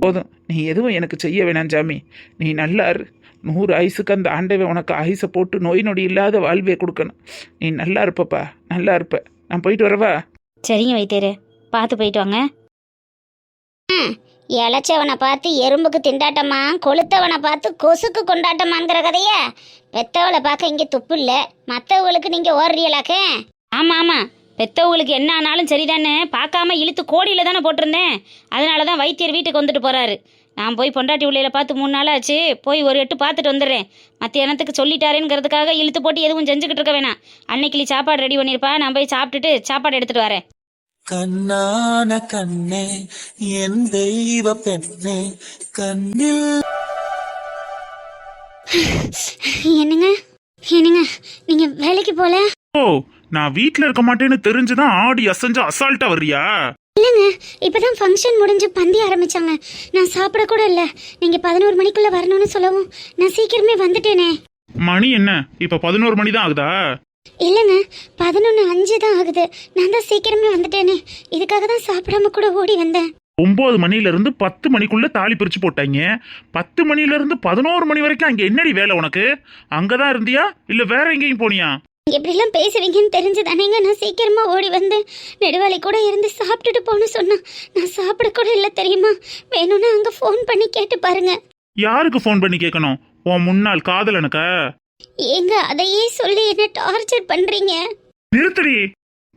போதும். நீ எதுவும் எனக்கு செய்ய வேணாம் ஜாமி. நீ நல்லா இரு. நூறு ஐஸுக்கு அந்த ஆண்டவன் உனக்கு ஐஸை போட்டு நோய் நொடி இல்லாத வாழ்வே கொடுக்கணும். நீ நல்லா இருப்பப்பா. நல்லா இருப்ப. நான் போயிட்டு வரவா? சரிங்க வைத்தியரு. பார்த்து போயிட்டு வாங்க. இளைச்சவனை பார்த்து எறும்புக்கு திண்டாட்டமா கொளுத்தவனை பார்த்து கொசுக்கு கொண்டாட்டமாங்கிற கதைய? பெத்தவளை பார்க்க இங்கே துப்பு இல்லை. மற்றவங்களுக்கு நீங்கள் ஓடுறீங்களாக்கே? ஆமாம் ஆமாம் பெத்தவங்களுக்கு என்ன ஆனாலும் சரிதானே. பார்க்காம இழுத்து கோடியில் தானே போட்டிருந்தேன். அதனால தான் வைத்தியர் வீட்டுக்கு வந்துட்டு போகிறாரு நான் போய் பொண்டாட்டி உள்ளையில பார்த்து மூணு நாள் ஆச்சு. போய் ஒரு எட்டு பார்த்துட்டு வந்துடுறேன். மத்தியானத்துக்கு சொல்லிட்டாரேங்கிறதுக்காக இழுத்து போட்டு எதுவும் செஞ்சுக்கிட்டு இருக்க வேணாம். அன்னைக்கு சாப்பாடு ரெடி பண்ணியிருப்பா நான் போய் சாப்பிட்டுட்டு சாப்பாடு எடுத்துகிட்டு வரேன். கண்ணான கண்ணே என் தெய்வ பெண்ணே கண்ணில் என்னங்க? என்னங்க? நீங்கள் வேலைக்கு போல? ஓ நான் வீட்டில் இருக்க மாட்டேன்னு தெரிஞ்சுதான் ஆடி அசைஞ்சு அசால்ட்டா வர்றியா? இல்லைங்க இப்பதான் ஃபங்க்ஷன் முடிஞ்சு பந்தி ஆரம்பிச்சாங்க. நான் சாப்பிட கூட இல்லை. நீங்கள் பதினோரு மணிக்குள்ளே வரணும்னு சொல்லவும் நான் சீக்கிரமே வந்துட்டேனே. மணி என்ன? இப்ப பதினோரு மணி தான் ஆகுதா? இல்லைங்க பதினொன்று அஞ்சு தான் ஆகுது. நான் தான் சீக்கிரமே வந்துட்டேனே. இதுக்காக தான் சாப்பிடாம கூட ஓடி வந்தேன். ஒன்பது மணில இருந்து பத்து மணிக்குள்ள தாலி பிரிச்சு போட்டாங்க. பத்து மணில இருந்து பதினோரு மணி வரைக்கும் அங்க என்னடி வேலை உனக்கு? அங்கதான் இருந்தியா? இல்ல வேற எங்கேயும் போனியா? எப்படிலாம் பேசுவீங்கன்னு தெரிஞ்சு தானேங்க நான் சீக்கிரமா ஓடி வந்தேன். நெடுவாளி கூட இருந்து சாப்பிட்டுட்டு போன்னு சொன்னா நான் சாப்பிட கூட இல்லை தெரியுமா? வேணும்னா அங்கே ஃபோன் பண்ணி கேட்டு பாருங்க. யாருக்கு ஃபோன் பண்ணி கேட்கணும்? உன் முன்னாள் காதலனுக்கா? ஏங்க அதையே சொல்லி என்ன டார்ச்சர் பண்றீங்க? நிறுத்தடி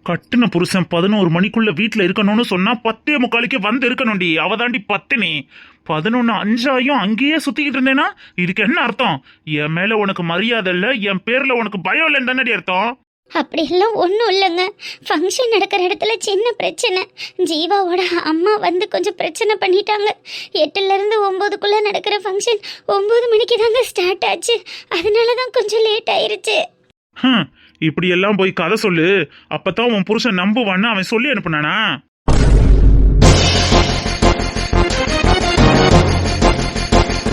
கட்டுன புருஷன் பதினோரு மணிக்குள்ள வீட்டுல இருக்கணும்னு சொன்னா பத்தே முக்காலுக்கு வந்து இருக்கணும்டி. அவதாண்டி பத்தினி பதினொன்னு அஞ்சாயும் அங்கேயே சுத்திக்கிட்டு இருந்தேனா இதுக்கு என்ன அர்த்தம்? என் மேல உனக்கு மரியாதை இல்ல என் பேர்ல உனக்கு பயம் இல்லைன்னு தானடி அர்த்தம்? அப்படியெல்லாம் ஒன்றும் இல்லைங்க. ஃபங்க்ஷன் நடக்கிற இடத்துல சின்ன பிரச்சனை. ஜீவாவோட அம்மா வந்து கொஞ்சம் பிரச்சனை பண்ணிட்டாங்க. எட்டுலேருந்து ஒம்போதுக்குள்ளே நடக்கிற ஃபங்க்ஷன் ஒம்பது மணிக்கு தாங்க ஸ்டார்ட் ஆச்சு. அதனால தான் கொஞ்சம் லேட் ஆயிருச்சு. ஹம், இப்படி எல்லாம் போய் கதை சொல்லு. அப்பதான் உன் புருஷன் நம்புவான்னு அவன் சொல்லி அனுப்புனானா?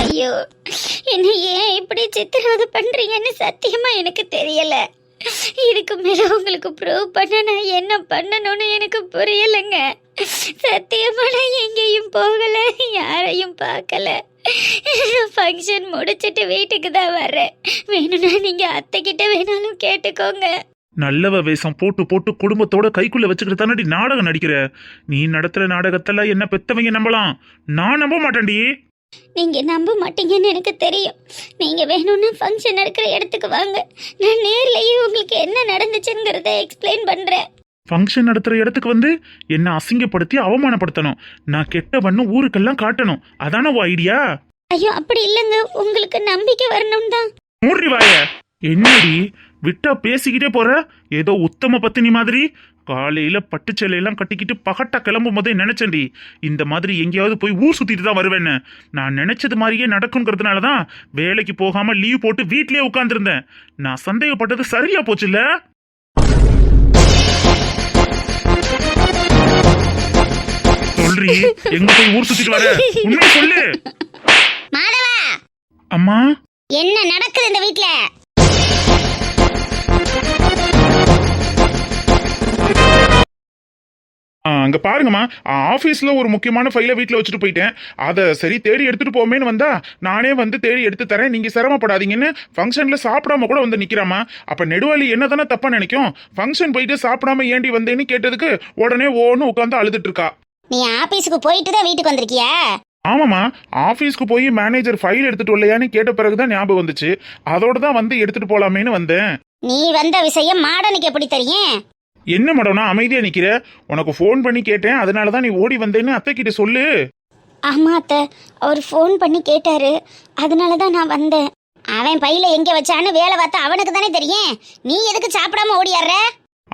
ஐயோ என்ன ஏன் இப்படி சித்திரவதை பண்றீங்கன்னு சத்தியமா எனக்கு தெரியல. இதுக்கு மேல உங்களுக்கு ப்ரூவ் பண்ண நான் என்ன பண்ணணும்னு எனக்கு புரியலைங்க. சத்தியமா நான் எங்கேயும் போகல யாரையும் பார்க்கல. ஃபங்க்ஷன் முடிச்சிட்டு வீட்டுக்கு தான் வர்றேன் வேணும்னா நீங்க அத்தை கிட்ட வேணாலும் கேட்டுக்கோங்க. நல்லவ வேஷம் போட்டு போட்டு குடும்பத்தோட கைக்குள்ள வச்சுக்கிட்டு தானடி நாடகம் நடிக்கிற? நீ நடத்துற நாடகத்தெல்லாம் என்ன பெத்தவங்க நம்பலாம்? நான் நம்ப மாட்டேன்டி. நீங்க நம்ப மாட்டீங்கன்னு எனக்கு தெரியும். நீங்க வேணும்னா ஃபங்க்ஷன் நடக்கிற இடத்துக்கு வாங்க. நான் நேர்லயே உங்களுக்கு என்ன நடந்துச்சுங்கிறத எக்ஸ்பிளைன் பண்றேன். ஃபங்க்ஷன் நடத்துற இடத்துக்கு வந்து என்ன அசிங்கப்படுத்தி அவமானப்படுத்தணும். நான் கெட்டவன்னு ஊருக்கெல்லாம் காட்டணும். அதானே உன் ஐடியா ஐயோ அப்படி இல்லைங்க. உங்களுக்கு நம்பிக்கை வரணும் தான். மூடி வாய. என்னடி விட்டா பேசிக்கிட்டே போற? ஏதோ உத்தம பத்தினி மாதிரி காலையில பட்டுச்சேலையெல்லாம் கட்டிக்கிட்டு பகட்டா கிளம்பும் போதே நினைச்சேன்டி. இந்த மாதிரி எங்கேயாவது போய் ஊர் சுத்திட்டு தான் வருவேன்னு. நான் நினைச்சது மாதிரியே நடக்குங்கிறதுனால தான் வேலைக்கு போகாம லீவ் போட்டு வீட்லயே உட்காந்துருந்தேன் நான் சந்தேகப்பட்டது சரியா போச்சுல்ல? சொல்றி எங்க போய் ஊர் சுத்திட்டு வர? உண்மையை சொல்லு. அம்மா? என்ன நடக்குது இந்த வீட்ல? அங்க பாருங்கம்மா. ஆபீஸ்ல ஒரு முக்கியமான ஃபைலை வீட்ல வச்சுட்டு போயிட்டேன். அதை சரி தேடி எடுத்துட்டு போமேன்னு வந்தா நானே வந்து தேடி எடுத்து தரேன். நீங்க சிரமப்படாதீங்கன்னு ஃபங்க்ஷன்ல சாப்பிடாம கூட வந்து நிக்கிறாமா அப்ப நெடுவாளி என்ன தானே தப்பா நினைக்கும்? ஃபங்க்ஷன் போயிட்டு சாப்பிடாம ஏண்டி வந்தேன்னு கேட்டதுக்கு உடனே ஓன்னு உட்காந்து அழுதுட்டு இருக்கா. நீ ஆபீஸ்க்கு போயிட்டு தான் வீட்டுக்கு வந்திருக்கியா? ஆமாம்மா. ஆஃபீஸ்க்கு போய் மேனேஜர் ஃபைல் எடுத்துட்டு வரலையான்னு கேட்ட பிறகுதான் ஞாபகம் வந்துச்சு. அதோட தான் வந்து எடுத்துட்டு போலாமேன்னு வந்தேன். நீ வந்த விஷயம் மாடனுக்கு எப்படி தெரியும்? என்ன மேடம்னா அமைதியா நிக்கிற? உனக்கு ஃபோன் பண்ணி கேட்டேன் அதனால தான் நீ ஓடி வந்தேன்னு அத்தை கிட்ட சொல்லு. ஆமா அத்தை அவர் ஃபோன் பண்ணி கேட்டாரு. அதனால தான் நான் வந்தேன். அவன் பையில எங்க வச்சான்னு வேலை பார்த்தா அவனுக்கு தானே தெரியும். நீ எதுக்கு சாப்பிடாம ஓடியாடுற?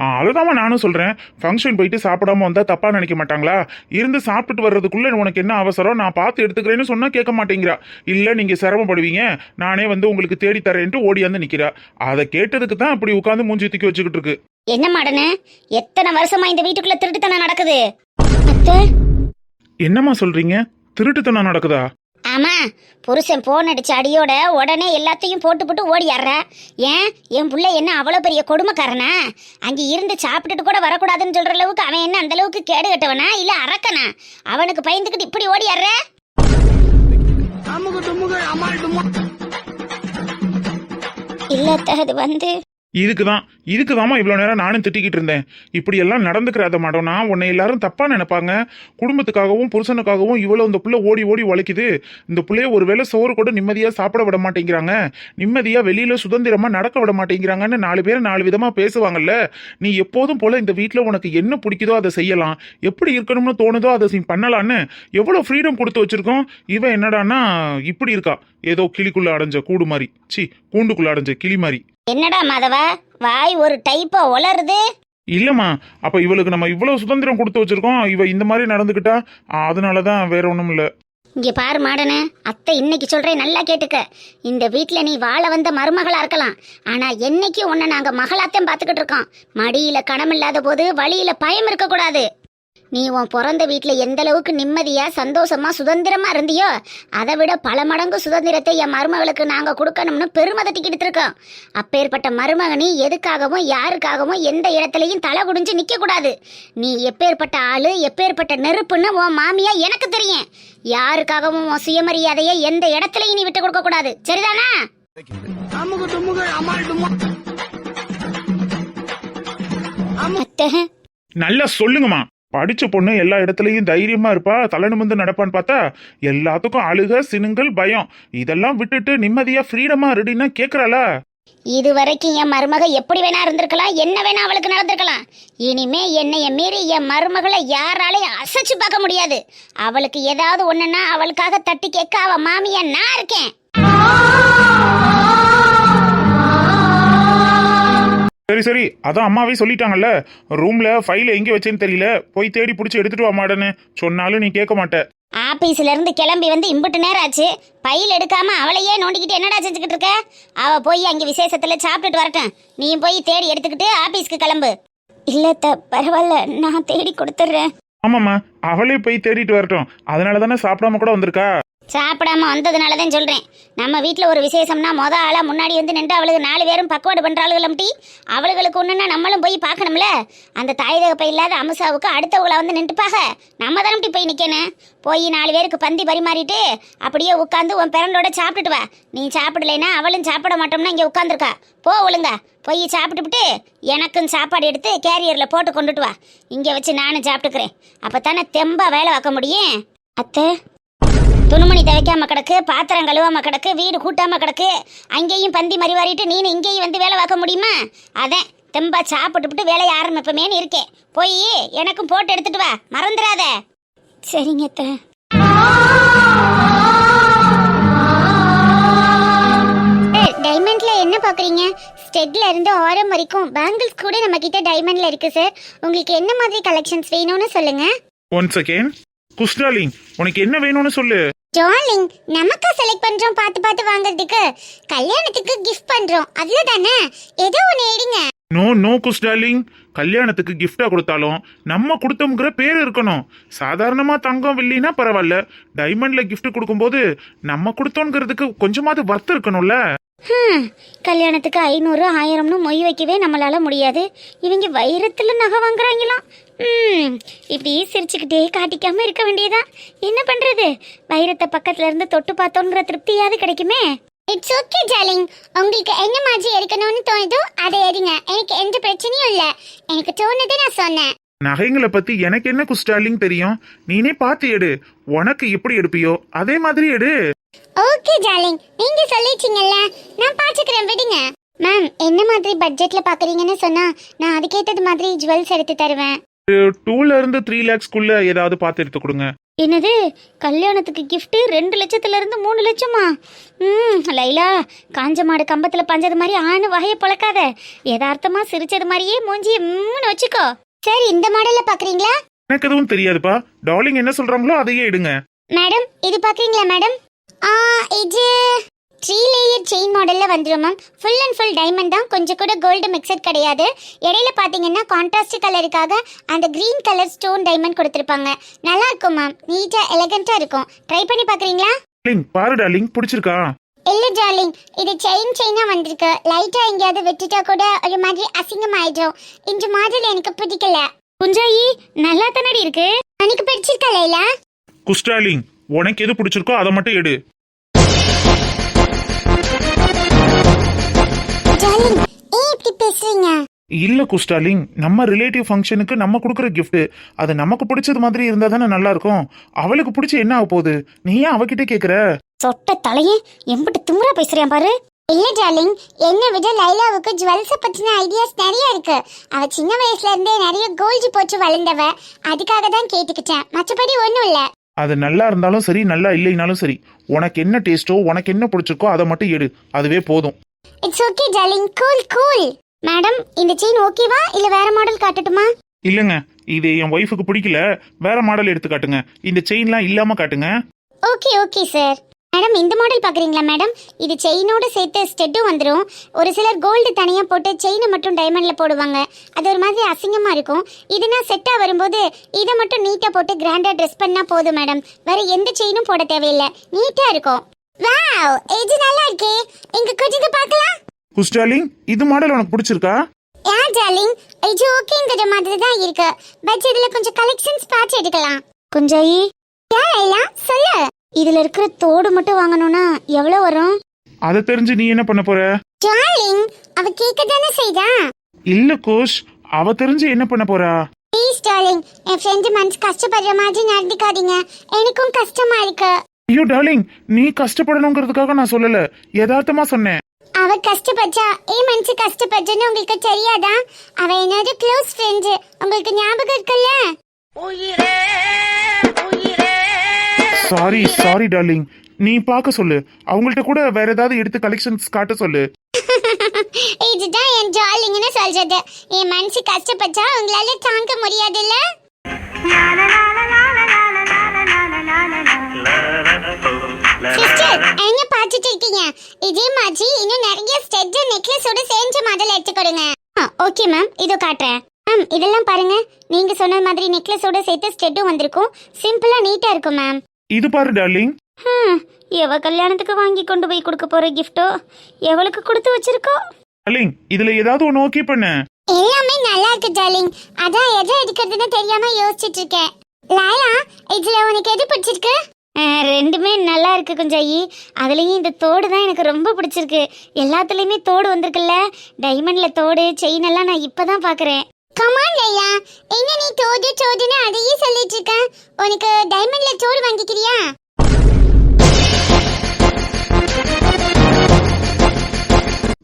அதுதாம்மா நானும் சொல்றேன். ஃபங்க்ஷன் போயிட்டு சாப்பிடாம வந்தா தப்பா நினைக்க மாட்டாங்களா? இருந்து சாப்பிட்டுட்டு வர்றதுக்குள்ள உனக்கு என்ன அவசரம்? நான் பார்த்து எடுத்துக்கிறேன்னு சொன்னா கேட்க மாட்டேங்கிறா. இல்ல நீங்க சிரமப்படுவீங்க. நானே வந்து உங்களுக்கு தேடி தரேன்ட்டு ஓடியாந்து நிக்கிறா. அதை கேட்டதுக்கு தான் இப்படி உட்காந்து மூஞ்சி தூக்கி வச்சுக்கிட்டு இருக்கு. என்ன மாடனு? எத்தனை வருஷமா இந்த வீட்டுக்குள்ள திருட்டுத்தனம் நடக்குது? என்னம்மா சொல்றீங்க? திருட்டுத்தனம் நடக்குதா? ஆமா புருஷன் போன் அடிச்ச அடியோட உடனே எல்லாத்தையும் போட்டு போட்டு ஓடியாடுற ஏன்? என் புள்ள என்ன அவ்வளோ பெரிய கொடுமைக்காரனா? அங்கே இருந்து சாப்பிட்டுட்டு கூட வரக்கூடாதுன்னு சொல்ற அளவுக்கு அவன் என்ன அந்த அளவுக்கு கேடு கட்டவனா இல்ல அரக்கனா? அவனுக்கு பயந்துக்கிட்டு இப்படி ஓடியாடுற இல்ல அது வந்து இதுக்கு தான் இதுக்கு தாம்மா இவ்வளோ நேரம் நானும் திட்டிக்கிட்டு இருந்தேன். இப்படி எல்லாம் நடந்துக்கிறாத மாட்டோம்னா உன்னை எல்லாரும் தப்பாக நினைப்பாங்க. குடும்பத்துக்காகவும் புருஷனுக்காகவும் இவ்வளோ இந்த பிள்ளை ஓடி ஓடி உழைக்குது. இந்த புள்ளைய ஒருவேளை சோறு கூட நிம்மதியாக சாப்பிட விட மாட்டேங்கிறாங்க. நிம்மதியாக வெளியில் சுதந்திரமாக நடக்க விட மாட்டேங்கிறாங்கன்னு நாலு பேர் நாலு விதமாக பேசுவாங்கல்ல. நீ எப்போதும் போல் இந்த வீட்டில் உனக்கு என்ன பிடிக்குதோ அதை செய்யலாம். எப்படி இருக்கணும்னு தோணுதோ அதை பண்ணலான்னு எவ்வளோ ஃப்ரீடம் கொடுத்து வச்சுருக்கோம். இவன் என்னடான்னா இப்படி இருக்கா. ஏதோ கிளிக்குள்ள அடைஞ்ச கூடு மாதிரி. சி கூண்டுக்குள்ள அடைஞ்ச கிளி மாதிரி. என்னடா மாதவா? வாய் ஒரு டைப்பா உளருது இல்லம்மா அப்ப இவளுக்கு நம்ம இவ்வளவு சுதந்திரம் கொடுத்து வச்சிருக்கோம். இவ இந்த மாதிரி நடந்துக்கிட்டா அதனாலதான் வேற ஒண்ணும் இல்ல. இங்க பாரு மாடனு அத்தை இன்னைக்கு சொல்றேன் நல்லா கேட்டுக்க. இந்த வீட்ல நீ வாழ வந்த மருமகளா இருக்கலாம். ஆனா என்னைக்கு உன்னை நாங்க மகளாத்தான் பாத்துக்கிட்டு இருக்கோம். மடியில கணம் இல்லாத போது வழியில பயம் இருக்க கூடாது நீ உன் பிறந்த வீட்டில் எந்த அளவுக்கு சந்தோஷமாக சுதந்திரமாக இருந்தியோ அதை விட பல மடங்கு சுதந்திரத்தை என் மருமகளுக்கு நாங்கள் கொடுக்கணும்னு பெருமை தட்டிக்கிட்டு இருக்கோம். அப்பேற்பட்ட மருமகனி எதுக்காகவும் யாருக்காகவும் எந்த இடத்துலையும் தலை குடிஞ்சு நிற்கக்கூடாது நீ எப்பேற்பட்ட ஆள் எப்பேற்பட்ட நெருப்புன்னு உன் மாமியா எனக்கு தெரியும். யாருக்காகவும் உன் சுயமரியாதையை எந்த இடத்துலையும் நீ விட்டு கொடுக்கக்கூடாது. சரிதானா? அத்தை நல்லா சொல்லுங்கம்மா. படிச்ச பொண்ணு எல்லா இடத்துலையும் தைரியமா இருப்பா தலைநிமிந்து நடப்பான்னு பார்த்தா எல்லாத்துக்கும் அழுக சினுங்கள் பயம். இதெல்லாம் விட்டுட்டு நிம்மதியா ஃப்ரீடமா ரெடின்னா கேக்குறாளா? இது வரைக்கும் என் மருமக எப்படி வேணா இருந்திருக்கலாம் என்ன வேணா அவளுக்கு நடந்திருக்கலாம். இனிமே என்னைய மீறி என் மருமகளை யாராலையும் அசைச்சு பார்க்க முடியாது. அவளுக்கு ஏதாவது ஒண்ணுன்னா அவளுக்காக தட்டி கேட்க அவ மாமியா நான் இருக்கேன். சரி சரி. அதான் அம்மாவே சொல்லிட்டாங்கல்ல. ரூம்ல ஃபைல எங்க வச்சேன்னு தெரியல. போய் தேடி புடிச்சு எடுத்துட்டு வா மாடன்னு சொன்னாலும் நீ கேட்க மாட்ட. ஆபீஸ்ல இருந்து கிளம்பி வந்து இம்புட்டு நேரம் ஆச்சு. பையில் எடுக்காம அவளையே நோண்டிக்கிட்டு என்னடா செஞ்சுக்கிட்டு இருக்க? அவ போய் அங்க விசேஷத்துல சாப்பிட்டுட்டு வரட்டும். நீ போய் தேடி எடுத்துக்கிட்டு ஆபீஸ்க்கு கிளம்பு. இல்ல பரவாயில்ல. நான் தேடி கொடுத்துட்றேன். ஆமாம்மா. அவளே போய் தேடிட்டு வரட்டும். அதனால தானே சாப்பிடாம கூட வந்திருக்கா? சாப்பிடாம வந்ததுனால தான் சொல்கிறேன் நம்ம வீட்டில் ஒரு விசேஷம்னா மொதல் ஆளாக முன்னாடி வந்து நின்று அவளுக்கு நாலு பேரும் பக்குவாடு பண்றாளுகளம்டி அவளுகளுக்கு ஒன்றுன்னா நம்மளும் போய் பார்க்கணும்ல? அந்த தாய் தகப்பை இல்லாத அமுசாவுக்கு அடுத்தவங்கள வந்து நின்றுப்பாக? நம்ம தானே போய் நிற்கணும் போய் நாலு பேருக்கு பந்தி பரிமாறிட்டு அப்படியே உட்காந்து உன் பிறண்டோட சாப்பிட்டுட்டு வா. நீ சாப்பிடலைன்னா அவளும் சாப்பிட மாட்டோம்னா இங்கே உட்காந்துருக்கா போ ஒழுங்க. போய் சாப்பிட்டுவிட்டு எனக்கும் சாப்பாடு எடுத்து கேரியரில் போட்டு கொண்டுட்டு வா. இங்கே வச்சு நானும் சாப்பிட்டுக்கிறேன். அப்போ தானே தெம்பாக வேலை பார்க்க முடியும்? அத்தை துணிமணி துவைக்காம கிடக்கு பாத்திரம் கழுவாம கிடக்கு வீடு கூட்டாம கிடக்கு அங்கேயும் பந்தி மறிவாரிட்டு நீனு இங்கேயும் வந்து வேலை பார்க்க முடியுமா? அதான் தெம்பா சாப்பிட்டுவிட்டு வேலையை ஆரம்பிப்பமேன்னு இருக்கேன். போய் எனக்கும் போட்டு எடுத்துட்டு வா. மறந்துடாத. சரிங்க அத்தை. டைமண்ட்ல என்ன பாக்குறீங்க ஸ்டெட்ல இருந்து ஆரம் வரைக்கும் பேங்கிள்ஸ் கூட நம்ம கிட்ட டைமண்ட்ல இருக்கு சார் உங்களுக்கு என்ன மாதிரி கலெக்ஷன்ஸ் வேணும்னு சொல்லுங்க. ஒன் செகண்ட் குஸ்டாலிங் உனக்கு என்ன வேணும்னு சொல்லு. டார்லிங் நமக்கா செலக்ட் பண்றோம் பார்த்து பார்த்து வாங்குறதுக்கு. கல்யாணத்துக்கு கிஃப்ட் பண்றோம். அதுல தானே? ஏதோ ஒன்று எடுங்க. நோ நோ குஸ்டாலிங் கல்யாணத்துக்கு gift-ஆ கொடுத்தாலும் நம்ம கொடுத்தோங்கிற பேர் இருக்கணும். சாதாரணமா தங்கம் வெள்ளினா பரவாயில்ல. டைமண்ட்ல gift கொடுக்கும்போது நம்ம கொடுத்தோங்கிறதுக்கு கொஞ்சமாவது வர்த்தம் இருக்கணும்ல? கல்யாணத்துக்கு ஐநூறு ஆயிரம்னு மொய் வைக்கவே நம்மளால முடியாது. இவங்க வைரத்துல நகை வாங்குறாங்களாம். ம் இப்படி சிரிச்சுக்கிட்டே காட்டிக்காம இருக்க வேண்டியதா? என்ன பண்றது? வைரத்தை பக்கத்துல இருந்து தொட்டு பார்த்தோங்கிற திருப்தியாவது கிடைக்குமே. இட்ஸ் ஓகே டார்லிங் உங்களுக்கு என்ன மாதிரி எடுக்கணும்னு தோணுதோ அதை எடுங்க. எனக்கு எந்த பிரச்சனையும் இல்ல. எனக்கு தோணுது நான் சொன்னேன். நகைங்களை பத்தி எனக்கு என்ன குஸ்டாலிங் தெரியும்? நீனே பார்த்து எடு. உனக்கு எப்படி எடுப்பியோ? அதே மாதிரி எடு. ஓகே டார்லிங் நீங்க சொல்லிட்டீங்கல்ல. நான் பாத்துக்கிறேன் விடுங்க. மேம் என்ன மாதிரி பட்ஜெட்ல பாக்குறீங்கன்னு சொன்னா நான் அதுக்கேத்தது மாதிரி ஜுவல்ஸ் எடுத்து தருவேன். டூல இருந்து த்ரீ லேக்ஸ்க்குள்ள ஏதாவது பார்த்து எடுத்து கொடுங்க. என்னது? கல்யாணத்துக்கு gift ரெண்டு லட்சத்துல இருந்து மூணு லட்சமா? ம் லைலா காஞ்ச மாடு கம்பத்துல பஞ்சது மாதிரி ஆணு வகையை பழக்காத. யதார்த்தமா சிரிச்சது மாதிரியே மூஞ்சி ம்னு வச்சுக்கோ. சரி இந்த மாடல்ல பாக்குறீங்களா? எனக்கு எதுவும் தெரியாதுப்பா. டார்லிங் என்ன சொல்றாங்களோ அதையே எடுங்க. மேடம் இது பாக்குறீங்களா மேடம்? ஆ இது த்ரீ லேயர் செயின் மாடல்ல வந்துடும் ma'am full and full diamond தான். கொஞ்சம் கூட கோல்டு மிக்சட் கிடையாது. இடையில பாத்தீங்கன்னா கான்ட்ராஸ்ட் கலருக்காக அந்த கிரீன் கலர் ஸ்டோன் டைமண்ட் கொடுத்துருப்பாங்க. நல்லா இருக்கும் மேம் நீட்டா எலகண்டா இருக்கும். ட்ரை பண்ணி பாக்குறீங்களா? டார்லிங் பாரு டார்லிங் பிடிச்சிருக்கா? இல்ல டார்லிங் இது செயின் செயினா வந்திருக்கு. லைட்டா எங்கேயாவது விட்டுட்டா கூட ஒரு மாதிரி அசிங்கம் ஆயிடும் இந்த மாடல் எனக்கு பிடிக்கல. குஞ்சாயி நல்லா தானடி இருக்கு? எனக்கு பிடிச்சிருக்கா லைலா? குஸ்டாலிங் உனக்கு எது பிடிச்சிருக்கோ அதை மட்டும் எடு. டார்லிங் ஏன் இப்படி பேசுறீங்க? இல்ல குஸ்டாலிங் நம்ம ரிலேட்டிவ் ஃபங்க்ஷனுக்கு நம்ம கொடுக்குற gift அது நமக்கு பிடிச்சது மாதிரி இருந்தா தானே நல்லா இருக்கும். அவளுக்கு பிடிச்ச என்ன ஆக போகுது? நீ ஏன் அவகிட்ட கேக்குற? சொட்ட தலையே எம்பிட்டு திமுறா பேசுறேன் பாரு. இல்ல டார்லிங் என்னை விட லைலாவுக்கு ஜுவல்ஸ பத்தின ஐடியாஸ் நிறைய இருக்கு. அவ சின்ன வயசுல இருந்தே நிறைய கோல்டு போட்டு வளர்ந்தவ. அதுக்காக தான் கேட்டுக்கிட்டேன். மற்றபடி ஒண்ணும் இல்ல. அது நல்லா இருந்தாலும் சரி நல்லா இல்லைனாலும் சரி. உனக்கு என்ன டேஸ்டோ உனக்கு என்ன பிடிச்சிருக்கோ அதை மட்டும் எடு. அதுவே போதும். It's okay darling cool cool madam இந்த செயின் ஓகேவா இல்ல வேற மாடல் காட்டட்டுமா? இல்லைங்க. இது என் ஒய்ஃபுக்கு பிடிக்கல. வேற மாடல் எடுத்து காட்டுங்க. இந்த செயின்லாம் இல்லாம காட்டுங்க. ஓகே ஓகே சார் மேடம் இந்த மாடல் பார்க்குறீங்களா மேடம் இது செயினோட சேர்த்து ஸ்டெட்டும் வந்துடும் ஒரு சிலர் கோல்டு தனியாக போட்டு செயினை மட்டும் டைமண்டில் போடுவாங்க. அது ஒரு மாதிரி அசிங்கமாக இருக்கும். இதுனா செட்டாக வரும்போது இதை மட்டும் நீட்டாக போட்டு கிராண்டாக ட்ரெஸ் பண்ணால் போதும் மேடம் வேற எந்த செயினும் போட தேவையில்லை. நீட்டாக இருக்கும். வாவ் இது நல்லா இருக்கே. இங்க கொஞ்சம் பார்க்கலாம். குஸ்டாலிங் இது மாடல் உனக்கு பிடிச்சிருக்கா? யா டார்லிங் இது ஓகேங்கிற மாதிரி தான் இருக்கு. பட் இதுல கொஞ்சம் கலெக்ஷன்ஸ் பார்த்து எடுக்கலாம். குஞ்சாயி யா லைலா சொல்லு. இதுல இருக்கிற தோடு மட்டும் வாங்கணும்னா எவ்வளவு வரும்? அதை தெரிஞ்சு நீ என்ன பண்ண போற? டார்லிங் அவ கேட்க தானே செய்தா? இல்ல கோஷ். அவ தெரிஞ்சு என்ன பண்ண போறா? ப்ளீஸ் டார்லிங் என் ஃப்ரெண்டு மனசு கஷ்டப்படுற மாதிரி நடந்துக்காதீங்க. எனக்கும் கஷ்டமா இருக்கு. ஐயோ டார்லிங் நீ கஷ்டப்படணுங்கிறதுக்காக நான் சொல்லல. யதார்த்தமா சொன்னேன். அவ கஷ்டப்பட்டா என் மனசு கஷ்டப்பட்டுன்னு உங்களுக்கு தெரியாதா? அவ என்னோட க்ளோஸ் ஃப்ரெண்ட் உங்களுக்கு ஞாபகம் இருக்குல்ல? Sorry sorry darling. நீ பார்க்க சொல்லு. அவங்கள்ட்ட கூட வேற ஏதாவது எடுத்து கலெக்ஷன்ஸ் காட்ட சொல்லு. இதுதான் என் டார்லிங்னு சொல்றது. என் மனசு கஷ்டப்பட்டா உங்களால தாங்க முடியாதுல்ல? என்ன பார்த்துட்டு இருக்கீங்க? இதே மாதிரி இன்னும் நிறைய ஸ்டெட் நெக்லஸோட சேர்ந்த மாடல் எடுத்து கொடுங்க. ஓகே மேம் இதோ காட்டுறேன். மேம் இதெல்லாம் பாருங்க. நீங்க சொன்ன மாதிரி நெக்லஸோட சேர்த்து ஸ்டெட்டும் வந்திருக்கும். சிம்பிளா நீட்டா இருக்கும் மேம் இது பாரு டார்லிங் எவ கல்யாணத்துக்கு வாங்கி கொண்டு போய் கொடுக்க போற கிஃப்டோ எவளுக்கு கொடுத்து வச்சிருக்கோ? டார்லிங் இதுல ஏதாவது ஒன்று ஓகே பண்ணு. எல்லாமே நல்லா இருக்கு டார்லிங் அதான் எதை எடுக்கிறதுன்னு தெரியாம யோசிச்சுட்டு இருக்கேன். லாலா இதுல உனக்கு எது பிடிச்சிருக்கு? ரெண்டுமே நல்லா இருக்கு குஞ்சாயி. அதுலயும் இந்த தோடு தான் எனக்கு ரொம்ப பிடிச்சிருக்கு. எல்லாத்துலயுமே தோடு வந்திருக்குல்ல? டைமண்ட்ல தோடு செயின் எல்லாம் நான் இப்பதான் பாக்குறேன். கமான் லைலா என்ன நீ தோடு தோடுன்னு அதையே சொல்லிட்டு இருக்க? உனக்கு டைமண்ட்ல தோடு வாங்கிக்கிறியா?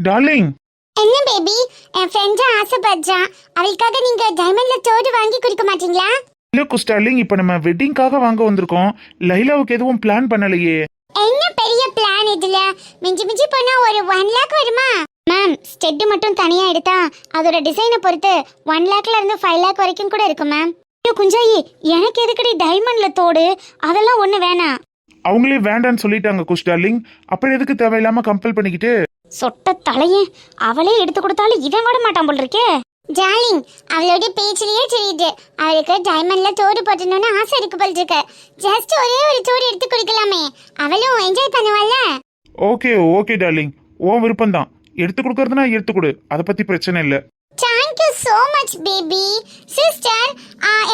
டார்லிங் என்ன பேபி என் ஃப்ரெண்ட் ஆசைப்படுறா அவளுக்காக நீங்க டைமண்ட்ல தோடு வாங்கி கொடுக்க மாட்டீங்களா? இல்ல குஸ்டாலிங் இப்ப நம்ம வெட்டிங்காக வாங்க வந்திருக்கோம். லைலாவுக்கு எதுவும் பிளான் பண்ணலையே. என்ன பெரிய பிளான் இதுல? மிஞ்சி மிஞ்சி போனா ஒரு ஒன் லேக் வருமா? மேம் ஸ்டெட் மட்டும் தனியா எடுத்தா அதோட டிசைனை பொறுத்து ஒன் லேக்ல இருந்து ஃபைவ் லேக் வரைக்கும் கூட இருக்கு மேம் ஐயோ குஞ்சாயி எனக்கு எதுக்கடி டைமண்ட்ல தோடு? அதெல்லாம் ஒண்ணு வேணாம். அவங்களே வேண்டான்னு சொல்லிட்டாங்க குஷ் டார்லிங். அப்புறம் எதுக்கு தேவையில்லாம கம்பல் பண்ணிக்கிட்டு? சொட்ட தலையே அவளே எடுத்து கொடுத்தாலும் இவன் விட மாட்டான் போல் இருக்கே. டார்லிங் அவளோட பேச்சிலேயே தெரியுது அவளுக்கு டைமண்ட்ல தோடு போட்டணும்னு ஆசை இருக்கு போல் இருக்கு ஜஸ்ட் ஒரே ஒரு தோடு எடுத்து கொடுக்கலாமே. அவளும் என்ஜாய் பண்ணுவாள்ல? ஓகே ஓகே டார்லிங் உன் விருப்பம் தான் எடுத்து கொடுக்கறதுனா எடுத்து கொடு. அதை பத்தி பிரச்சனை இல்ல. Thank you so much baby sister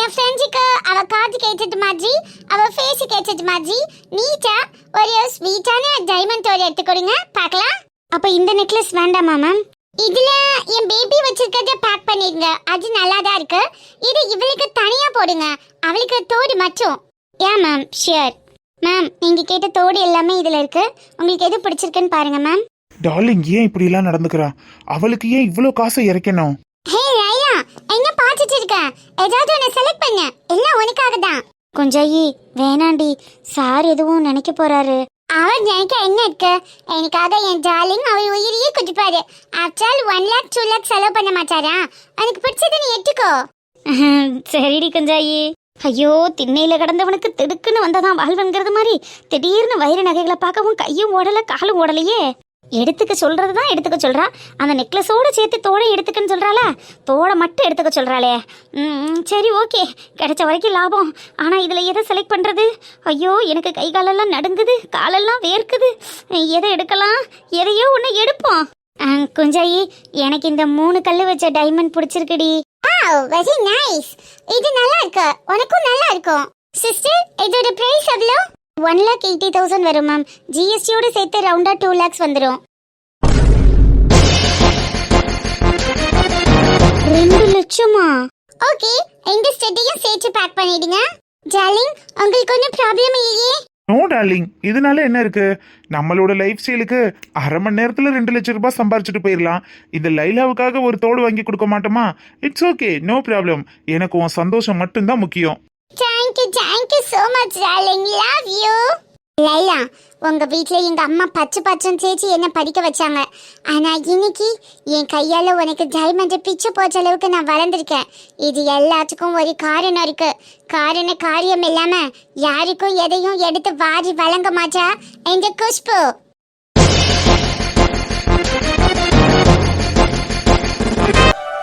என் ஃப்ரெண்ட்ஸுக்கு அவ காது கேட்டது மாதிரி அவ ஃபேஸ் கேட்டது மாதிரி நீட்டா ஒரு ஸ்வீட்டான டைமண்ட் தோடு எடுத்து கொடுங்க. பார்க்கலாம். அப்ப இந்த நெக்லஸ் வேண்டாமா மேம் இதுல என் பேபி வச்சிருக்கிறத பேக் பண்ணிருங்க அது நல்லா தான் இருக்கு. இது இவளுக்கு தனியா போடுங்க. அவளுக்கு தோடு மட்டும். ஏன் மேம் ஷியர் மேம் நீங்க கேட்ட தோடு எல்லாமே இதுல இருக்கு. உங்களுக்கு எது பிடிச்சிருக்குன்னு பாருங்க மேம் டார்லிங் ஏன் இப்படி எல்லாம் நடந்துக்கிறா? அவளுக்கு ஏன் இவ்வளவு காசை இறைக்கணும்? ஹே ரையா என்ன பார்த்துட்டு இருக்க ஏதாவது ஒன்று செலக்ட் பண்ண. எல்லாம் உனக்காக தான் கொஞ்சாயி வேணாண்டி. சார் எதுவும் நினைக்க போறாரு. அவர் நினைக்க என்ன இருக்கு? எனக்காக என் டார்லிங் அவர் உயிரையே குதிப்பாரு. After one lakh two lakh செலவு பண்ண மாட்டாரா? எனக்கு பிடிச்சது நீ எட்டுக்கோ சரிடி கொஞ்சாயி. ஐயோ திண்ணையில கிடந்தவனுக்கு திடுக்குன்னு வந்ததான் வாழ்வன்கிறது மாதிரி திடீர்னு வைர நகைகளை பார்க்கவும் கையும் ஓடல காலும் ஓடலையே. எடுத்துக்க சொல்கிறது தான் எடுத்துக்க சொல்கிறா அந்த நெக்லஸோட சேர்த்து தோடை எடுத்துக்கன்னு சொல்றாளா? தோடை மட்டும் எடுத்துக்க சொல்கிறாளே சரி ஓகே. கிடைச்ச வரைக்கும் லாபம். ஆனால் இதில் எதை செலக்ட் பண்ணுறது ஐயோ எனக்கு கை காலெல்லாம் நடுங்குது காலெல்லாம் வேர்க்குது. எதை எடுக்கலாம்? எதையோ ஒன்று எடுப்போம். குஞ்சாயி எனக்கு இந்த மூணு கல் வச்ச டைமண்ட் பிடிச்சிருக்குடி. வெரி நைஸ் இது நல்லா இருக்கு. உனக்கும் நல்லா இருக்கும். சிஸ்டர் இதோட பிரைஸ் எவ்வளோ? ஒன் லேக் எயிட்டி தௌசண்ட் வரும் மேம் ஜிஎஸ்டியோடு சேர்த்து ரவுண்டாக டூ லேக்ஸ் வந்துடும் ரெண்டு லட்சமா? ஓகே இந்த ஸ்டெட்டையும் சேர்த்து பேக் பண்ணிடுங்க. டார்லிங் உங்களுக்கு ஒன்றும் ப்ராப்ளம் இல்லையே? நோ டார்லிங் இதனால என்ன இருக்கு? நம்மளோட லைஃப் ஸ்டைலுக்கு அரை மணி நேரத்துல ரெண்டு லட்சம் ரூபாய் சம்பாரிச்சுட்டு போயிடலாம் இந்த லைலாவுக்காக ஒரு தோடு வாங்கி கொடுக்க மாட்டோமா? இட்ஸ் ஓகே நோ ப்ராப்ளம் எனக்கு உன் சந்தோஷம் மட்டும்தான் முக்கியம். Thank you thank you so much darling love you Laila உங்க வீட்டில் எங்கள் அம்மா பச்சை பச்சைன்னு சேர்த்து என்னை படிக்க வச்சாங்க. ஆனால் இன்னைக்கு என் கையால் உனக்கு டைமண்ட் பிச்சு போச்ச அளவுக்கு நான் வளர்ந்துருக்கேன். இது எல்லாத்துக்கும் ஒரு காரணம் இருக்கு. காரண காரியம் இல்லாமல் யாருக்கும் எதையும் எடுத்து வாரி வழங்க மாட்டா. இந்த குஷ்பு.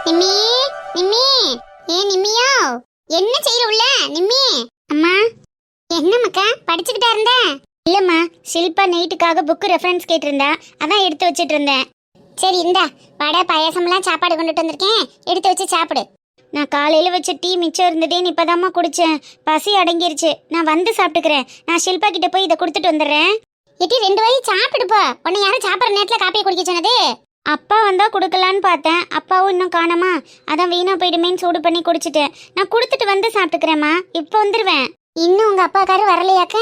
நிம்மி நிம்மி ஏன் நிம்மியா என்ன செய்யற உள்ள நிம்மி? அம்மா என்ன மக்கா படிச்சுக்கிட்டா இருந்த? இல்லம்மா ஷில்பா நைட்டுக்காக புக்கு ரெஃபரன்ஸ் கேட்டிருந்தா அதான் எடுத்து வச்சிட்டு இருந்தேன். சரி இந்தா வடை பாயாசம்லாம் சாப்பாடு கொண்டுட்டு வந்திருக்கேன். எடுத்து வச்சு சாப்பிடு. நான் காலையில் வச்ச டீ மிச்சம் இருந்தது நீ இப்போதாம்மா குடித்தேன் பசி அடங்கிருச்சு. நான் வந்து சாப்பிட்டுக்கிறேன். நான் ஷில்பா கிட்ட போய் இதை கொடுத்துட்டு வந்துடுறேன். எட்டி ரெண்டு வாய் சாப்பிடுப்பா. உன்னை யாரும் சாப்பிட்ற நேரத்தில் காப்பியை குடிக்க சொன்னது? அப்பா வந்தா கொடுக்கலான்னு பார்த்தேன். அப்பாவும் இன்னும் காணோமா? அதான் வீணா போயிடுமேன்னு சூடு பண்ணி குடிச்சிட்டேன் நான் கொடுத்துட்டு வந்து சாப்பிட்டுக்கிறேம்மா. இப்போ வந்துருவேன். இன்னும் உங்க அப்பாக்காரு வரலையாக்க?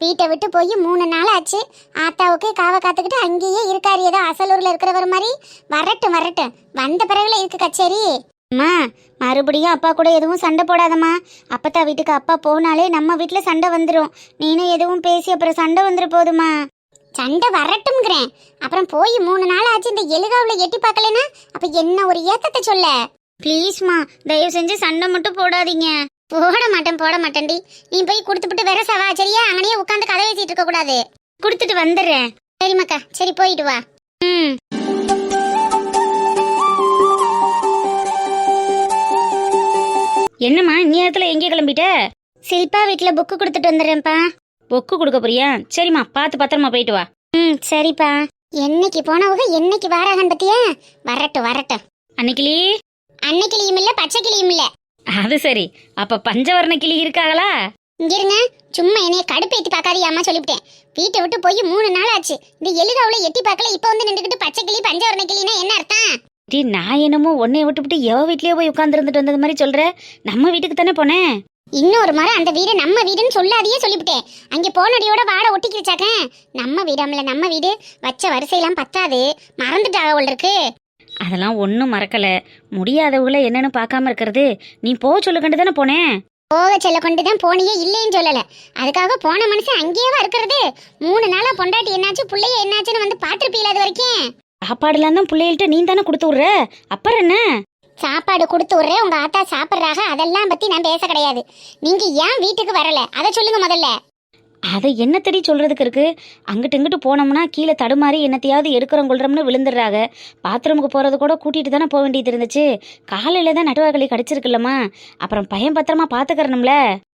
வீட்டை விட்டு போய் மூணு நாள் ஆச்சு ஆத்தாவுக்கு காவை காத்துக்கிட்டு அங்கேயே இருக்காரு. ஏதோ அசலூர்ல இருக்கிறவர் மாதிரி. வரட்டும் வரட்டும். வந்த பிறகுல இருக்கு கச்சேரி. அம்மா மறுபடியும் அப்பா கூட எதுவும் சண்டை போடாதம்மா. அப்பத்தா வீட்டுக்கு அப்பா போனாலே நம்ம வீட்டில் சண்டை வந்துடும் நீனும் எதுவும் பேசி அப்புறம் சண்டை வந்துட போதுமா? சண்டை வரட்டும்ங்கிறேன். அப்புறம் போய் மூணு நாள் ஆச்சு இந்த எலுகாவில் எட்டி பார்க்கலனா அப்ப என்ன ஒரு ஏக்கத்தை சொல்ல? ப்ளீஸ்மா தயவு செஞ்சு சண்டை மட்டும் போடாதீங்க. போட மாட்டேன் போட மாட்டேன்டி. நீ போய் கொடுத்துட்டு வேற சவா சரியா? அங்கனே உட்காந்து கதை பேசிட்டு இருக்க கூடாது. கொடுத்துட்டு வந்துடுறேன். சரிமாக்கா சரி போயிட்டு வா. ம். என்னம்மா நேரத்தில் எங்கே கிளம்பிட்ட? சில்பா வீட்டில் புக்கு கொடுத்துட்டு வந்துடுறேன்ப்பா. பொக்கு கொடுக்க போறியா? சரிம்மா பார்த்து பத்திரமா போயிட்டு வா. ம் சரிப்பா. என்னைக்கு போனவங்க என்னைக்கு வாராகன்னு பத்தியா வரட்டும் வரட்டும். அன்னைக்கிளி? அன்னை கிளியும் இல்ல பச்சை கிளியும் இல்ல. அது சரி. அப்ப பஞ்சவர்ண கிளி இருக்காங்களா இங்க இருங்க. சும்மா என்னைய கடுப்பேத்தி பார்க்காதியாமா சொல்லிவிட்டேன். வீட்டை விட்டு போய் மூணு நாள் ஆச்சு. இந்த எலுகாவுல எட்டி பார்க்கல இப்ப வந்து நின்றுக்கிட்டு பச்சை கிளி பஞ்சவர்ண கிளினா என்ன அர்த்தம்? டி நான் என்னமோ உன்னைய விட்டுவிட்டு எவ வீட்லயே போய் உட்காந்துருந்துட்டு வந்தது மாதிரி சொல்ற? நம்ம வீட்டுக்கு தானே போனேன் இன்னொரு முறை அந்த வீடு நம்ம வீடுன்னு சொல்லாதையே சொல்லிவிட்டேன். அங்க போனடியோட வாடை ஒட்டிக்கிச்சாக்க நம்ம வீடாமல நம்ம வீடு. வச்ச வரிசையெல்லாம் பத்தாது. மறந்துட்டாக உள்ள இருக்கு. அதெல்லாம் ஒன்றும் மறக்கல. முடியாதவங்கள என்னன்னு பார்க்காம இருக்கிறது. நீ போ சொல்லுக்கண்டு தானே போனேன் போக செல்ல கொண்டு தான் போனியே இல்லைன்னு சொல்லல. அதுக்காக போன மனுஷன் அங்கேயேவா இருக்கிறது? மூணு நாளா பொண்டாட்டி என்னாச்சு புள்ளைய என்னாச்சுன்னு வந்து பாத்திருப்பீல அது வரைக்கும்? சாப்பாடுலாம் தான் பிள்ளைகள்கிட்ட நீ தானே கொடுத்து விட்ற? அப்புறம் என்ன? சாப்பாடு கொடுத்து விட்றேன் உங்க ஆத்தா சாப்பிட்றாக அதெல்லாம் பத்தி நான் பேச கிடையாது. நீங்க ஏன் வீட்டுக்கு வரல? அதை சொல்லுங்க முதல்ல. அதை என்ன தெரிய சொல்றதுக்கு இருக்கு? அங்கிட்டு இங்கிட்டு போனோம்னா கீழே தடுமாறி என்னத்தையாவது எடுக்கிறோம் கொள்றோம்னு விழுந்துடுறாங்க பாத்ரூமுக்கு போறது கூட கூட்டிட்டு தானே போக வேண்டியது இருந்துச்சு. காலையில தான் நடுவாக்களி கடிச்சிருக்குல்லம்மா. அப்புறம் பையன் பத்திரமா பாத்துக்கிறணும்ல.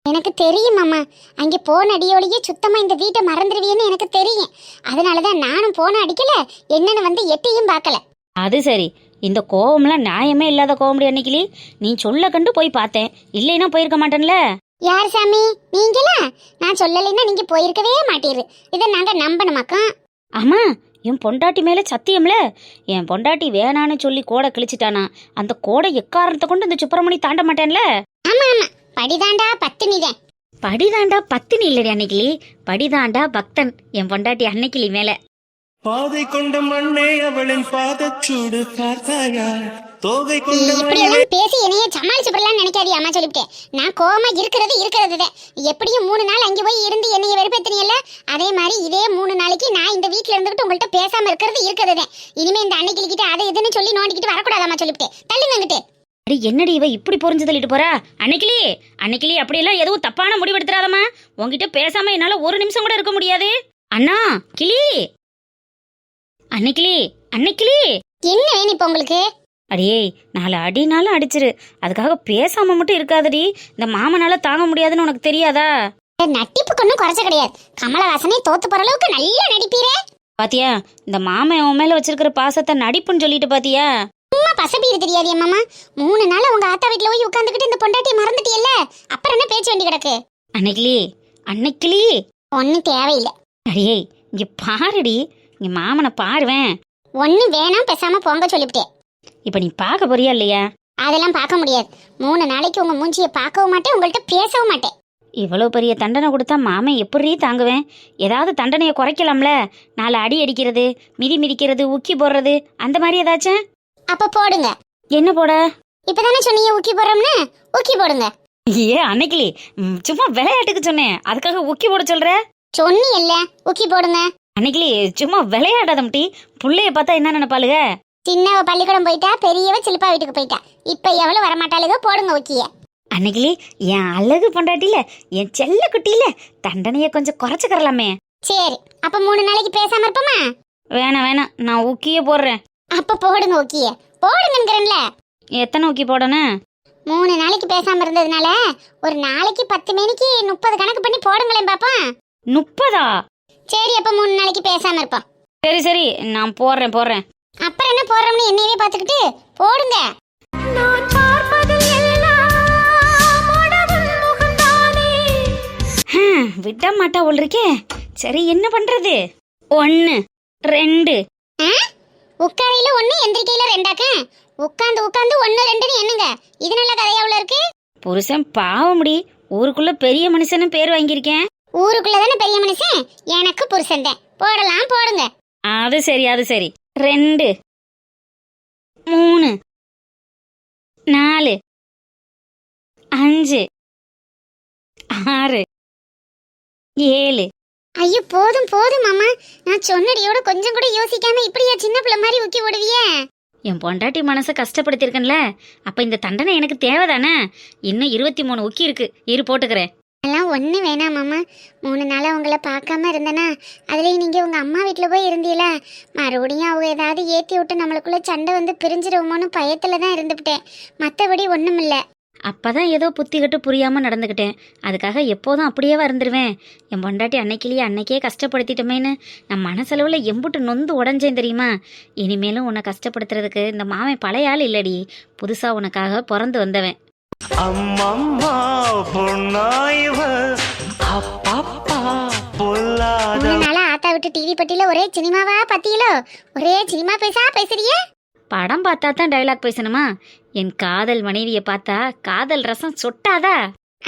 எனக்கு தெரியும் மாமா. அங்கே போன அடியோடையே சுத்தமா இந்த வீட்டை மறந்துடுவீன்னு எனக்கு தெரியும். அதனாலதான் நானும் போன அடிக்கல என்னன்னு வந்து எட்டியும் பார்க்கல. அது சரி. இந்த கோவம்லாம் நியாயமே இல்லாத கோவம்படி அன்னைக்கிளி. நீ சொல்ல கண்டு போய் பார்த்தேன். இல்லைன்னா போயிருக்க மாட்டேன்ல. யார் சாமி? நீங்களா? நான் சொல்லலைன்னா நீங்க போயிருக்கவே மாட்டீரு. இதை நாங்க நம்பணுமாக்கா? ஆமா என் பொண்டாட்டி மேல சத்தியம்ல. என் பொண்டாட்டி வேணான்னு சொல்லி கோடை கிழிச்சிட்டானா. அந்த கோடை எக்காரணத்தை கொண்டு இந்த சுப்பிரமணி தாண்ட மாட்டேன்ல? ஆமா ஆமா. படிதாண்டா பத்தினிதான் படிதாண்டா பத்தினி இல்லடி அன்னைக்கிளி. படிதாண்டா பக்தன் என் பொண்டாட்டி அன்னைக்கிளி மேல. பாதை கொண்ட மண்ணே அவளின் பாதச்சூடு பார்த்தாயா? தோகை கொண்ட இப்படி எல்லாம் பேசி என்னைய சமாளிச்சு போடலாம்னு நினைக்காதீ அம்மா சொல்லிவிட்டேன் நான் கோவமா இருக்கிறது இருக்கிறது தான். எப்படியும் மூணு நாள் அங்கே போய் இருந்து என்னைய வெறுப்பேத்தினியல்ல அதே மாதிரி இதே மூணு நாளைக்கு நான் இந்த வீட்ல இருந்துகிட்டு உங்கள்கிட்ட பேசாம இருக்கிறது இருக்கிறது தான். இனிமே இந்த அன்னைக்கிட்ட அதை இதுன்னு சொல்லி நோண்டிக்கிட்டு வரக்கூடாதாம்மா சொல்லிவிட்டேன் தள்ளுங்க அடி என்னடி இவ இப்படி பொறிஞ்சு தள்ளிட்டு போறா? அன்னைக்கிளி அன்னைக்கிளி அப்படியெல்லாம் எதுவும் தப்பான முடிவெடுத்துறாதம்மா. உன்கிட்ட பேசாம என்னால ஒரு நிமிஷம் கூட இருக்க முடியாது. அண்ணா கிளி! அன்னைக்கிளி அன்னைக்கிளி என்ன வேணும் இப்போ உங்களுக்கு? அடியே நாலு அடினாலும் அடிச்சிரு. அதுக்காக பேசாம மட்டும் இருக்காதடி. இந்த மாமனால தாங்க முடியாதுன்னு உனக்கு தெரியாதா? நட்டிப்புக்கு ஒன்றும் குறைச்ச கிடையாது. கமலஹாசனே தோத்து போற அளவுக்கு நல்லா நடிப்பீரே. பாத்தியா இந்த மாமன் உன் மேல வச்சிருக்கிற பாசத்தை நடிப்புன்னு சொல்லிட்டு பாத்தியா? சும்மா பசப்பீரு தெரியாது மாமா. மூணு நாள் உங்க ஆத்தா வீட்ல போய் உட்காந்துக்கிட்டு இந்த பொண்டாட்டியை மறந்துட்டியல்ல? அப்புறம் என்ன பேச்சு வேண்டி கிடக்கு? அன்னைக்கிளி அன்னைக்கிளி ஒன்றும் தேவையில்லை. அடியே இங்க பாருடி. இங்க மாமனை பாருவேன். ஒன்றும் வேணாம் பேசாம போங்க சொல்லிவிட்டேன் இப்ப நீ பார்க்க போறியா இல்லையா? அதெல்லாம் பார்க்க முடியாது. மூணு நாளைக்கு உங்க மூஞ்சியை பார்க்கவும் மாட்டேன் உங்கள்கிட்ட பேசவும் மாட்டேன். இவ்வளோ பெரிய தண்டனை கொடுத்தா மாமன் எப்படி தாங்குவேன்? ஏதாவது தண்டனையை குறைக்கலாம்ல? நாலு அடி அடிக்கிறது மிதி மிதிக்கிறது உக்கி போடுறது அந்த மாதிரி ஏதாச்சும்? அப்ப போடுங்க. என்ன போட? இப்பதானே சொன்னீங்க ஊக்கி போடுறோம்னு? ஊக்கி போடுங்க. ஏ அன்னைக்கிளி சும்மா விளையாட்டுக்கு சொன்னேன். அதுக்காக உக்கி போட சொல்ற? சொன்னி இல்ல ஊக்கி போடுங்க. அன்னைக்கிளி சும்மா விளையாடாத முட்டி. புள்ளைய பார்த்தா என்ன நினைப்பாளுக? சின்னவ பள்ளிக்கூடம் போயிட்டா பெரியவ சிலுப்பா வீட்டுக்கு போயிட்டா. இப்ப எவ்வளவு வரமாட்டாளுக? போடுங்க ஊக்கிய அன்னைக்கிளி என் அழகு பொண்டாட்டில என் செல்ல குட்டியில தண்டனையை கொஞ்சம் குறைச்சுக்கறலாமே. சரி அப்ப மூணு நாளைக்கு பேசாம இருப்போமா? வேணாம் வேணாம். நான் உக்கியே போடுறேன். அப்ப போடுங்க ஊக்கிய போடுங்கிறேன்ல எத்தனை உக்கி போடணும்? மூணு நாளைக்கு பேசாம இருந்ததுனால ஒரு நாளைக்கு பத்து மணிக்கு முப்பது கணக்கு பண்ணி போடுங்களேன் பாப்போம். முப்பதா? சரி அப்ப மூணு நாளைக்கு பேசாம இருப்போம். சரி சரி நான் போடுறேன் போடுறேன். அப்புறம் என்ன போடுறோம்னு என்னையவே பார்த்துக்கிட்டு போடுங்க. விட மாட்டா உள் இருக்கே. சரி என்ன பண்றது? ஒன்னு ரெண்டு. ஆ? உட்காரையில ஒண்ணு எந்திரிக்கையில ரெண்டாக்க? உட்காந்து உட்காந்து ஒண்ணு ரெண்டுன்னு என்னங்க இது நல்ல கதையாவுல இருக்கு? புருஷன் பாவமுடி ஊருக்குள்ள பெரிய மனுஷன்னு பேர் வாங்கியிருக்கேன். ஊருக்குள்ளதானே பெரிய மனுஷன்? எனக்கு புருஷன் தான். போடலாம் போடுங்க. அது சரி அது சரி. ரெண்டு. மூணு. நாலு. அஞ்சு. ஆறு. ஏழு. ஐயோ போதும் போதும் மாமா. நான் சொன்னடியோட கொஞ்சம் கூட யோசிக்காம இப்படியா சின்ன பிள்ளை மாதிரி ஊக்கி விடுவியே என் பொண்டாட்டி மனசை கஷ்டப்படுத்திருக்கேன்ல அப்ப இந்த தண்டனை எனக்கு தேவைதானே? இன்னும் இருபத்தி மூணு உக்கி இருக்கு. இரு போட்டுக்கிறேன். அதெல்லாம் ஒன்றும் வேணாம் மாமா. மூணு நாளாக உங்களை பார்க்காம இருந்தேனா அதுலேயும் நீங்கள் உங்கள் அம்மா வீட்டில் போய் இருந்தீல. மறுபடியும் அவங்க ஏதாவது ஏற்றி விட்டு நம்மளுக்குள்ளே சண்டை வந்து பிரிஞ்சிருவோமோன்னு பயத்தில் தான் இருந்துவிட்டேன் மற்றபடி ஒன்றுமில்லை அப்போ தான் ஏதோ புத்தி கட்டு நடந்துக்கிட்டேன் அதுக்காக எப்போதும் அப்படியே இருந்துருவேன் என் பொண்டாட்டி அன்னைக்கிலேயே அன்னைக்கே கஷ்டப்படுத்திட்டோமேன்னு நான் மனசளவில் எம்புட்டு நொந்து உடஞ்சேன் தெரியுமா? இனிமேலும் உன்னை கஷ்டப்படுத்துறதுக்கு இந்த மாமன் பழைய ஆள் இல்லடி. புதுசாக உனக்காக பிறந்து வந்தவன். அம்மம்மா பொன்னாய்வ அப்பப்பா பொல்லாத மூணு ஆத்தா விட்டு டிவி பட்டியில ஒரே சினிமாவா பத்தியிலோ? ஒரே சினிமா பேசா பேசுறிய? படம் பார்த்தா தான் டைலாக் பேசணுமா? என் காதல் மனைவியை பார்த்தா காதல் ரசம் சொட்டாதா?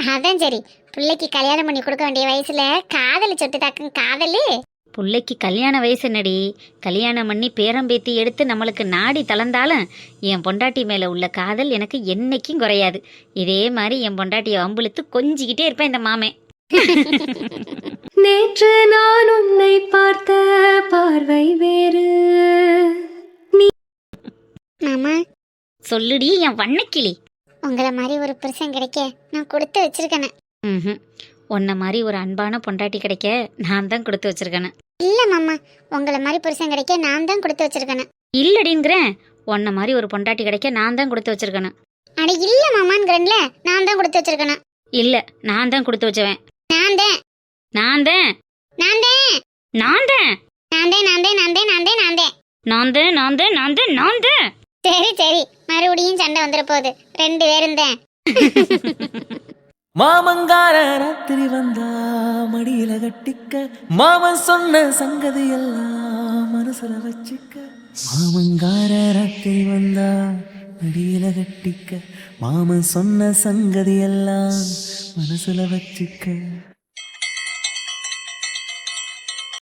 அதான் சரி. பிள்ளைக்கு கல்யாணம் பண்ணி கொடுக்க வேண்டிய வயசுல காதல் சொட்டு தாக்கும் காதலு. புள்ளைக்கு கல்யாண வயசு என்னடி? கல்யாணம் பண்ணி பேரம்பேத்தி எடுத்து நம்மளுக்கு நாடி தளர்ந்தாலும் என் பொண்டாட்டி மேலே உள்ள காதல் எனக்கு என்னைக்கும் குறையாது. இதே மாதிரி என் பொண்டாட்டியை அம்புழுத்து கொஞ்சிக்கிட்டே இருப்பேன் இந்த மாமன் நேற்று நான் உன்னை பார்த்த பார்வை வேறு. மாமா. சொல்லுடி என் வண்ணக்கிளி. உங்களை மாதிரி ஒரு புருஷன் கிடைக்க நான் கொடுத்து வச்சிருக்கேன். உன்ன மாதிரி ஒரு அன்பான பொண்டாட்டி கிடைக்க நான் தான் கொடுத்து வச்சிருக்கேன் இல்ல மாமா உங்களை மாதிரி புருஷன் கிடைக்க நான் தான் கொடுத்து வச்சிருக்கேன் இல்லடிங்கிறேன் உன்ன மாதிரி ஒரு பொண்டாட்டி கிடைக்க நான் தான் கொடுத்து வச்சிருக்கேன் அட இல்ல மாமான்கிறேன்ல நான் தான் கொடுத்து வச்சிருக்கேன் இல்ல நான் தான் கொடுத்து வச்சவன். நான் தான். நான் தான். நான் தான். நான் தான். நான் தான் நான் தான் நான் தான் நான் தான் நான் தான். நான் தான் நான் தான் நான் தான் நான் தான். சரி சரி. மறுபடியும் சண்டை வந்துட போகுது. ரெண்டு பேரும் தான். மாமங்கார ராத்திரி வந்தா மடியில கட்டிக்க. மாமன் சொன்ன சங்கதி எல்லாம் மனசுல வச்சுக்க. மாமங்கார ராத்திரி வந்தா மடியில கட்டிக்க. மாமன் சொன்ன சங்கதி எல்லாம் மனசுல வச்சுக்க.